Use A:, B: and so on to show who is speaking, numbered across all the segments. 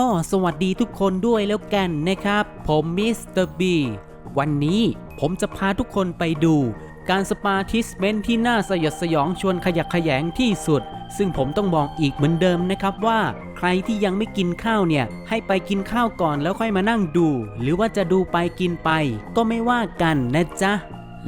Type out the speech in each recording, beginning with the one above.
A: ก็สวัสดีทุกคนด้วยแล้วกันนะครับ ผมมิสเตอร์บีวันนี้ผมจะพาทุกคนไปดูการสปาทิสเมนที่น่าสยดสยองชวนขยักขยงที่สุด ซึ่งผมต้องบอกอีกเหมือนเดิมนะครับว่า ใครที่ยังไม่กินข้าวเนี่ย ให้ไปกินข้าวก่อนแล้วค่อยมานั่งดู หรือว่าจะดูไปกินไป ก็ไม่ว่ากันนะจ๊ะ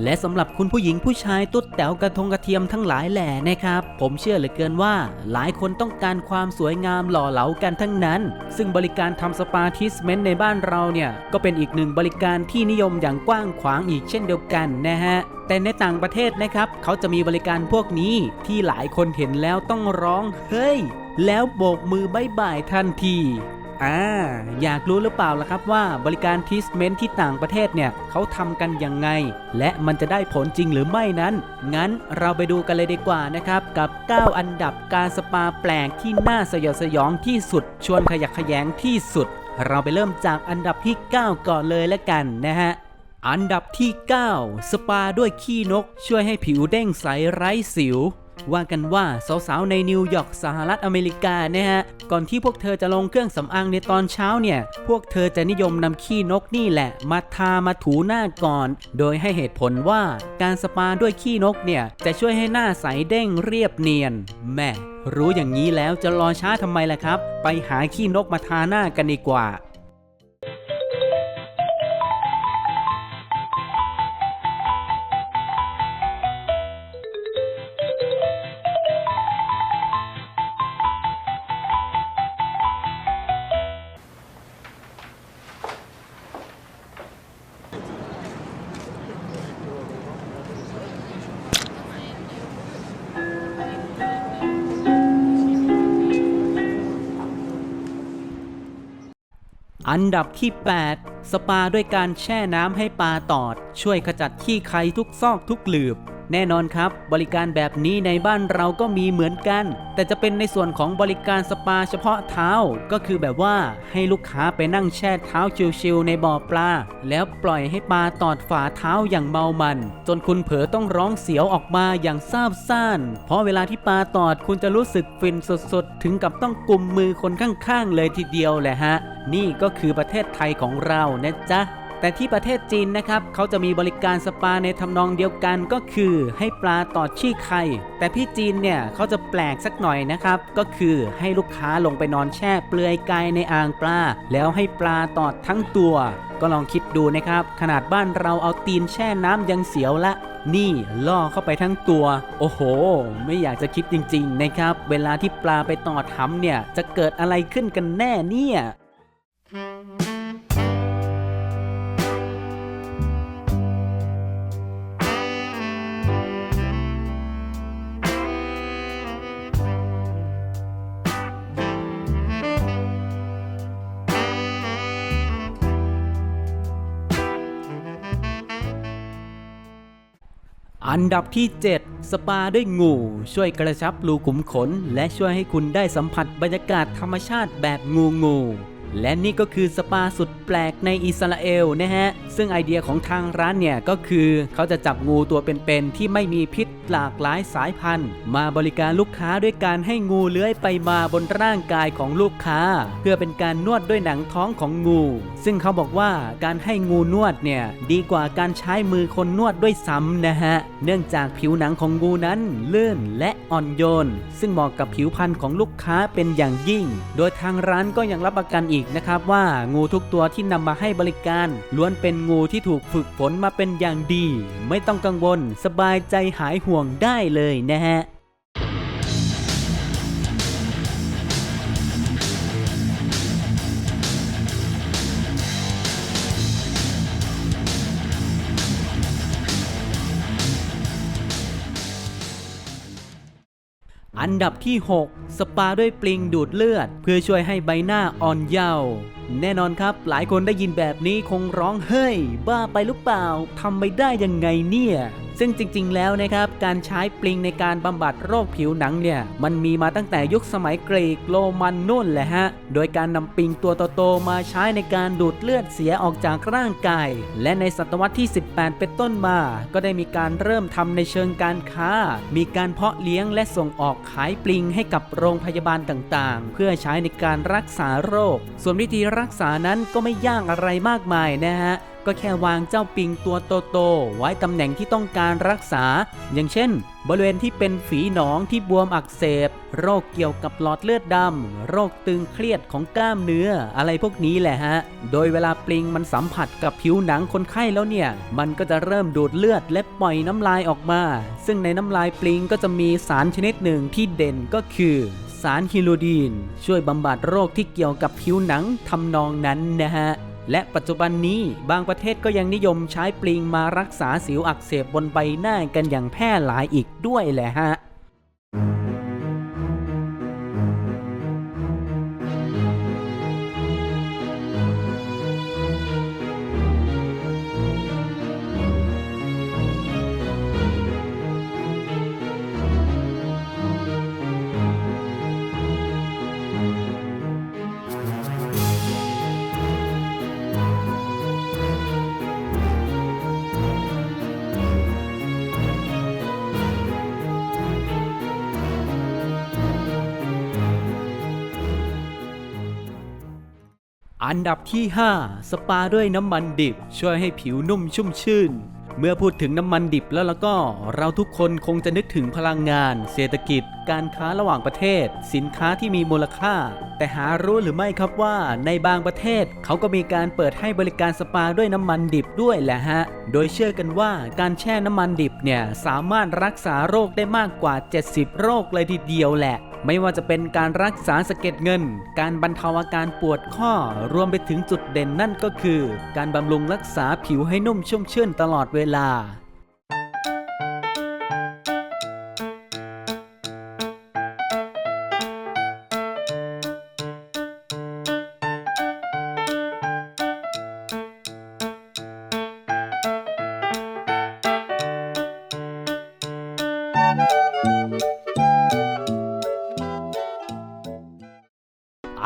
A: และสำหรับคุณผู้หญิงผู้ชายตุ๊ดแต๋วกระทงกระเทียมทั้งหลายแหล่นะครับ ผมเชื่อเหลือเกินว่า หลายคนต้องการความสวยงามหล่อเหลากันทั้งนั้น ซึ่งบริการทำสปาทิสเมนต์ในบ้านเราเนี่ย ก็เป็นอีกหนึ่งบริการที่นิยมอย่างกว้างขวางอีกเช่นเดียวกันนะฮะแต่ในต่างประเทศนะครับเขาจะมีบริการพวกนี้ที่หลายคนเห็นแล้วต้องร้องเฮ้ยแล้วโบกมือบายบายทันที อ่าอยากรู้หรือเปล่าล่ะครับว่าบริการทิสเมนที่ต่างประเทศเนี่ยเขาทำกันยังไง และมันจะได้ผลจริงหรือไม่นั้น งั้นเราไปดูกันเลยดีกว่านะครับ กับ 9 อันดับการสปาแปลกที่น่าสยดสยองที่สุด ชวนขยักขยงที่สุด เราไปเริ่มจากอันดับที่ 9 ก่อนเลยละกันนะฮะอันดับที่ 9 สปาด้วยขี้นก ช่วยให้ผิวเด้งใสไร้สิว ว่ากันว่าสาวๆในนิวยอร์กสหรัฐอเมริกาเนี่ยฮะ ก่อนที่พวกเธอจะลงเครื่องสำอางในตอนเช้าเนี่ย พวกเธอจะนิยมนำขี้นกนี่แหละ มาทามาถูหน้าก่อน โดยให้เหตุผลว่าการสปาด้วยขี้นกเนี่ย จะช่วยให้หน้าใสเด้งเรียบเนียนแม่รู้อย่างนี้แล้วจะรอช้าทำไมล่ะครับ ไปหาขี้นกมาทาหน้ากันดีกว่า อันดับที่ 8 สปาด้วยการแช่น้ำให้ปลาตอด ช่วยขจัดขี้ใครทุกซอกทุกหลืบ แน่นอนครับ บริการแบบนี้ในบ้านเราก็มีเหมือนกัน แต่จะเป็นในส่วนของบริการสปาเฉพาะเท้า ก็คือแบบว่าให้ลูกค้าไปนั่งแช่เท้าชิวๆในบ่อปลา แล้วปล่อยให้ปลาตอดฝ่าเท้าอย่างเมามัน จนคุณเผลอต้องร้องเสียวออกมาอย่างซาบซ่าน เพราะเวลาที่ปลาตอดคุณจะรู้สึกฟินสดๆ ถึงกับต้องกุมมือคนข้างๆ เลยทีเดียวแหละฮะ นี่ก็คือประเทศไทยของเรานะจ๊ะ แต่ที่ประเทศจีนนะครับเขาจะมีบริการสปาในทำนองเดียวกันก็คือให้ปลาตอดขี้ไข่แต่พี่จีนเนี่ยเขาจะแปลกสักหน่อยนะครับก็คือให้ลูกค้าลงไปนอนแช่เปลือยกายในอ่างปลา แล้วให้ปลาตอดทั้งตัว ก็ลองคิดดูนะครับ ขนาดบ้านเราเอาตีนแช่น้ำยังเสียวละนี่ล่อเข้าไปทั้งตัว โอ้โห ไม่อยากจะคิดจริง ๆ นะครับ เวลาที่ปลาไปตอดทำเนี่ย จะเกิดอะไรขึ้นกันแน่เนี่ย อันดับที่ 7 สปาด้วยงู ช่วยกระชับรูขุมขน และช่วยให้คุณได้สัมผัสบรรยากาศธรรมชาติแบบงูงูและนี่ก็คือสปาสุดแปลกในอิสราเอลนะฮะ ซึ่งไอเดียของทางร้านเนี่ยก็คือเขาจะจับงูตัวเป็นๆที่ไม่มีพิษ หลากหลายสายพันธุ์ มาบริการลูกค้าด้วยการให้งูเลื้อยไปมาบนร่างกายของลูกค้า เพื่อเป็นการนวดด้วยหนังท้องของงู ซึ่งเขาบอกว่าการให้งูนวดเนี่ยดีกว่าการใช้มือคนนวดด้วยซ้ำนะฮะ เนื่องจากผิวหนังของงูนั้นลื่นและอ่อนโยน ซึ่งเหมาะกับผิวพรรณของลูกค้าเป็นอย่างยิ่ง โดยทางร้านก็ยังรับประกันอีกนะครับว่างูทุกตัวที่นำมาให้บริการล้วนเป็นงูที่ถูกฝึกฝนมาเป็นอย่างดี ไม่ต้องกังวล สบายใจหายห่วงได้เลยนะฮะอันดับที่ 6 สปาด้วยปลิงดูดเลือด เพื่อช่วยให้ใบหน้าอ่อนเยาว์แน่นอนครับ หลายคนได้ยินแบบนี้คงร้องเฮ้ย บ้าไปหรือเปล่าทำไม่ได้ยังไงเนี่ย ซึ่งจริง ๆ แล้วนะครับ การใช้ปลิงในการบำบัดโรคผิวหนังเนี่ย มันมีมาตั้งแต่ยุคสมัยกรีกโรมันนู่นแหละฮะ โดยการนำปลิงตัวโตๆมาใช้ในการดูดเลือดเสียออกจากร่างกาย และในศตวรรษที่ 18 เป็นต้นมา ก็ได้มีการเริ่มทำในเชิงการค้า มีการเพาะเลี้ยงและส่งออกขายปลิงให้กับโรงพยาบาลต่างๆ เพื่อใช้ในการรักษาโรค ส่วนวิธีรักษานั้นก็ไม่ยากอะไรมากมายนะฮะ ก็แค่วางเจ้าปิงตัวโตๆไว้ตำแหน่งที่ต้องการรักษา อย่างเช่น บริเวณที่เป็นฝีหนองที่บวมอักเสบ โรคเกี่ยวกับหลอดเลือดดำ โรคตึงเครียดของกล้ามเนื้อ อะไรพวกนี้แหละฮะ โดยเวลาปลิงมันสัมผัสกับผิวหนังคนไข้แล้วเนี่ย มันก็จะเริ่มดูดเลือดและปล่อยน้ำลายออกมา ซึ่งในน้ำลายปลิงก็จะมีสารชนิดหนึ่งที่เด่นก็คือสารฮิโลดีน ช่วยบำบัดโรคที่เกี่ยวกับผิวหนังทำนองนั้นนะฮะ และปัจจุบันนี้บางประเทศก็ยังนิยมใช้ปลิงมารักษาสิวอักเสบบนใบหน้ากันอย่างแพร่หลายอีกด้วยแหละฮะ อันดับที่ 5 สปาด้วยน้ำมันดิบ ช่วยให้ผิวนุ่มชุ่มชื่น เมื่อพูดถึงน้ำมันดิบแล้วแล้วก็เราทุกคนคงจะนึกถึงพลังงาน เศรษฐกิจ การค้าระหว่างประเทศ สินค้าที่มีมูลค่า แต่หารู้หรือไม่ครับว่าในบางประเทศเขาก็มีการเปิดให้บริการสปาด้วยน้ำมันดิบด้วยแหละฮะ โดยเชื่อกันว่าการแช่น้ำมันดิบเนี่ยสามารถรักษาโรคได้มากกว่า 70 โรคเลยทีเดียวแหละ ไม่ว่าจะเป็นการรักษาสะเก็ดเงิน การบรรเทาอาการปวดข้อ รวมไปถึงจุดเด่นนั่นก็คือ การบำรุงรักษาผิวให้นุ่มชุ่มชื่นตลอดเวลา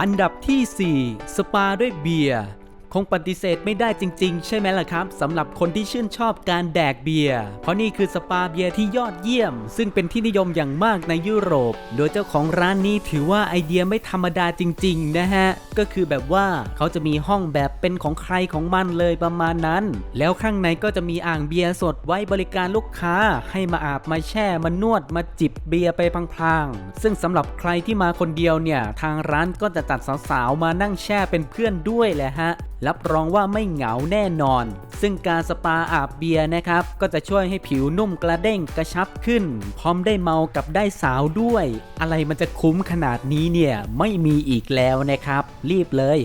A: อันดับที่ 4 สปาด้วยเบียร์ คงปฏิเสธไม่ได้จริง ๆ ใช่ไหมล่ะครับสำหรับคนที่ชื่นชอบการแดกเบียร์เพราะนี่คือสปาเบียร์ที่ยอดเยี่ยม ซึ่งเป็นที่นิยมอย่างมากในยุโรป โดยเจ้าของร้านนี้ถือว่าไอเดียไม่ธรรมดาจริง ๆ นะฮะ ก็คือแบบว่าเขาจะมีห้องแบบเป็นของใครของมันเลยประมาณนั้น แล้วข้างในก็จะมีอ่างเบียร์สดไว้บริการลูกค้า ให้มาอาบมาแช่มานวดมาจิบเบียร์ไปพลางๆซึ่งสำหรับใครที่มาคนเดียวเนี่ยทางร้านก็จะจัดสาวๆมานั่งแช่เป็นเพื่อนด้วยแหละฮะรับรองว่าไม่เหงาแน่นอน ซึ่งการสปาอาบเบียร์นะครับ ก็จะช่วยให้ผิวนุ่มกระเด้งกระชับขึ้น พร้อมได้เมากับได้สาวด้วย อะไรมันจะคุ้มขนาดนี้เนี่ยไม่มีอีกแล้วนะครับ รีบเลย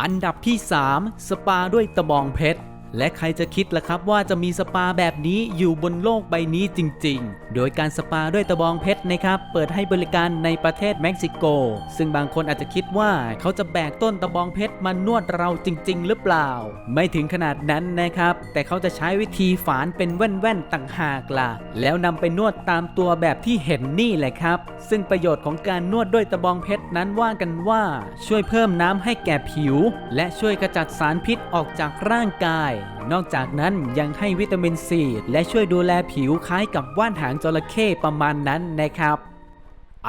A: อันดับที่ 3 สปาด้วยตะบองเพชร และใครจะคิดล่ะครับว่าจะมีสปาแบบนี้อยู่บนโลกใบนี้จริง ๆ โดยการสปาด้วยตะบองเพชรนะครับ เปิดให้บริการในประเทศเม็กซิโก ซึ่งบางคนอาจจะคิดว่าเขาจะแบกต้นตะบองเพชรมานวดเราจริง ๆ หรือเปล่า ไม่ถึงขนาดนั้นนะครับ แต่เขาจะใช้วิธีฝานเป็นแว่นๆต่างหากล่ะ แล้วนำไปนวดตามตัวแบบที่เห็นนี่แหละครับ ซึ่งประโยชน์ของการนวดด้วยตะบองเพชรนั้นว่ากันว่า ช่วยเพิ่มน้ำให้แก่ผิว และช่วยกระจัดสารพิษออกจากร่างกายนอกจากนั้นยังให้วิตามินซีและช่วยดูแลผิวคล้ายกับว่านหางจระเข้ประมาณนั้นนะครับ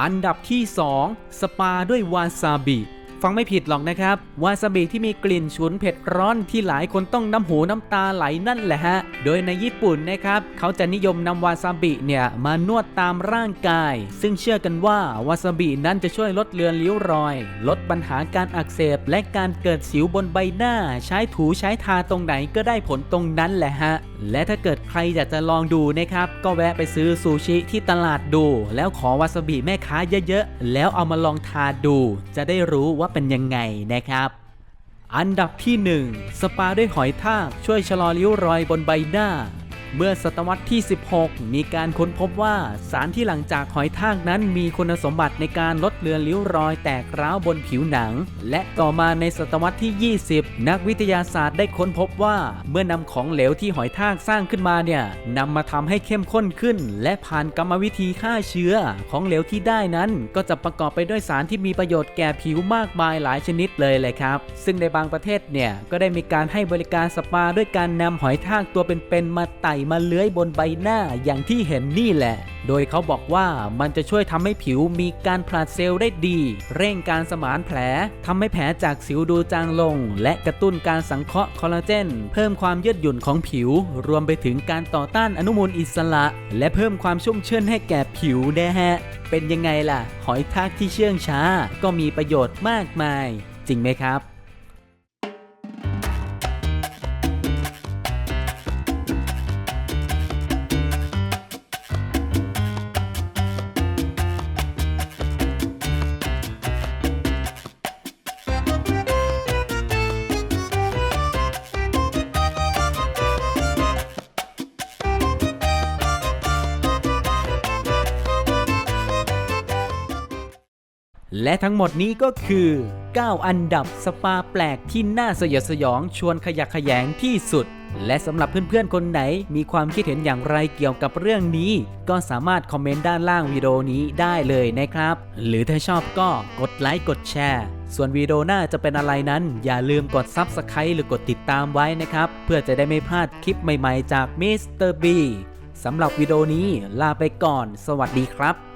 A: อันดับที่ 2 สปาด้วยวาซาบิ ฟังไม่ผิดหรอกนะครับ วาซาบิที่มีกลิ่นฉุนเผ็ดร้อนที่หลายคนต้องน้ำหูน้ำตาไหลนั่นแหละฮะ โดยในญี่ปุ่นนะครับ เขาจะนิยมนำวาซาบิเนี่ยมานวดตามร่างกาย ซึ่งเชื่อกันว่าวาซาบินั้นจะช่วยลดเลือนริ้วรอย ลดปัญหาการอักเสบและการเกิดสิวบนใบหน้า ใช้ถูใช้ทาตรงไหนก็ได้ผลตรงนั้นแหละฮะ และถ้าเกิดใครอยากจะลองดูนะครับ ก็แวะไปซื้อซูชิที่ตลาดดู แล้วขอวาซาบิแม่ค้าเยอะๆ แล้วเอามาลองทานดู จะได้รู้ว่าเป็นยังไงนะครับ อันดับที่ 1 สปาด้วยหอยทากช่วยชะลอริ้วรอยบนใบหน้า เมื่อศตวรรษที่ 16 มีการค้นพบว่าสารที่หลังจากหอยทากนั้นมีคุณสมบัติในการลดเลือนริ้วรอยแตกร้าวบนผิวหนัง และต่อมาในศตวรรษที่ 20 นักวิทยาศาสตร์ได้ค้นพบว่าเมื่อนำของเหลวที่หอยทากสร้างขึ้นมาเนี่ยนำมาทำให้เข้มข้นขึ้น และผ่านกรรมวิธีฆ่าเชื้อ ของเหลวที่ได้นั้น ก็จะประกอบไปด้วยสารที่มีประโยชน์แก่ผิวมากมายหลายชนิดเลยเลยครับ ซึ่งในบางประเทศเนี่ยก็ได้มีการให้บริการสปาด้วยการนำหอยทากตัวเป็นๆมาไต่มาเลื้อยบนใบหน้าอย่างที่เห็นนี่แหละ โดยเขาบอกว่ามันจะช่วยทำให้ผิวมีการผลัดเซลล์ได้ดี เร่งการสมานแผลทำให้แผลจากสิวดูจางลง และกระตุ้นการสังเคราะห์คอลลาเจน เพิ่มความยืดหยุ่นของผิว รวมไปถึงการต่อต้านอนุมูลอิสระ และเพิ่มความชุ่มชื่นให้แก่ผิวนะฮะ เป็นยังไงล่ะ หอยทากที่เชื่องช้า ก็มีประโยชน์มากมาย จริงไหมครับ และทั้งหมดนี้ก็คือ 9 อันดับสปาแปลกที่น่าสยดสยองชวนขยักขยงที่สุด และสำหรับเพื่อนๆ คนไหน มีความคิดเห็นอย่างไรเกี่ยวกับเรื่องนี้ ก็สามารถคอมเมนต์ด้านล่างวิดีโอนี้ได้เลยนะครับ หรือถ้าชอบก็กดไลค์กดแชร์ ส่วนวิดีโอหน้าจะเป็นอะไรนั้น อย่าลืมกด Subscribe หรือกดติดตามไว้นะครับ เพื่อจะได้ไม่พลาดคลิปใหม่ๆ จาก Mr. B สำหรับวิดีโอนี้ลาไปก่อน สวัสดีครับ